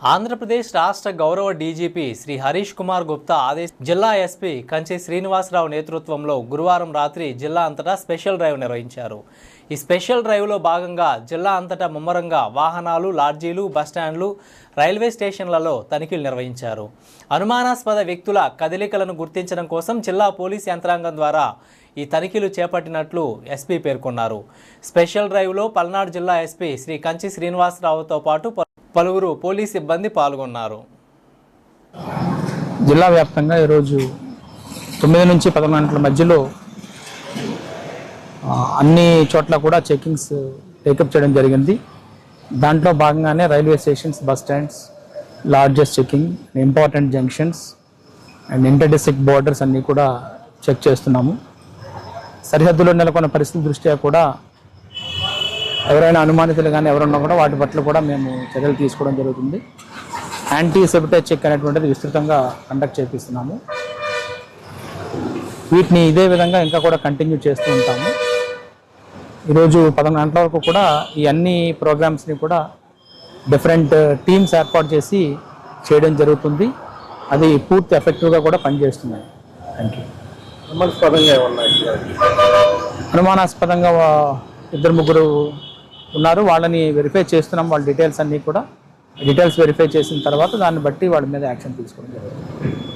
ఆంధ్రప్రదేశ్ రాష్ట్ర గౌరవ డీజీపీ శ్రీ హరీష్ కుమార్ గుప్తా ఆదేశ జిల్లా ఎస్పీ కంచి శ్రీనివాసరావు నేతృత్వంలో గురువారం రాత్రి జిల్లా అంతటా స్పెషల్ డ్రైవ్ నిర్వహించారు. ఈ స్పెషల్ డ్రైవ్లో భాగంగా జిల్లా అంతటా ముమ్మరంగా వాహనాలు లాడ్జీలు బస్టాండ్లు రైల్వే స్టేషన్లలో తనిఖీలు నిర్వహించారు. అనుమానాస్పద వ్యక్తుల కదలికలను గుర్తించడం కోసం జిల్లా పోలీస్ యంత్రాంగం ద్వారా ఈ తనిఖీలు చేపట్టినట్లు ఎస్పీ పేర్కొన్నారు. స్పెషల్ డ్రైవ్లో పల్నాడు జిల్లా ఎస్పీ శ్రీ కంచి శ్రీనివాసరావుతో పాటు పలువురు పోలీస్ సిబ్బంది పాల్గొన్నారు. జిల్లా వ్యాప్తంగా ఈరోజు తొమ్మిది నుంచి పదకొండు గంటల మధ్యలో అన్ని చోట్ల కూడా చెకింగ్స్ టేకప్ చేయడం జరిగింది. దాంట్లో భాగంగానే railway stations bus stands largest checking important junctions and inter district borders అన్నీ కూడా చెక్ చేస్తున్నాము. సరిహద్దులో నెలకొన్న పరిస్థితి దృష్ట్యా కూడా ఎవరైనా అనుమానితులు కానీ ఎవరున్నా కూడా వాటి పట్ల కూడా మేము చర్యలు తీసుకోవడం జరుగుతుంది. యాంటీ సెబిటేజ్ చెక్ అనేటువంటిది విస్తృతంగా కండక్ట్ చేపిస్తున్నాము. వీటిని ఇదే విధంగా ఇంకా కూడా కంటిన్యూ చేస్తూ ఉంటాము. ఈరోజు పదకొండు గంటల వరకు కూడా ఈ అన్ని ప్రోగ్రామ్స్ని కూడా డిఫరెంట్ టీమ్స్ ఏర్పాటు చేసి చేయడం జరుగుతుంది. అది పూర్తి ఎఫెక్టివ్గా కూడా పనిచేస్తున్నాయి. థ్యాంక్ యూ అనుమానాస్పదంగా ఇద్దరు ముగ్గురు ఉన్నారు. వాళ్ళని వెరిఫై చేస్తున్నాం. వాళ్ళ డీటెయిల్స్ అన్నీ కూడా డీటెయిల్స్ వెరిఫై చేసిన తర్వాత దాన్ని బట్టి వాళ్ళ మీద యాక్షన్ తీసుకోవడం జరుగుతుంది.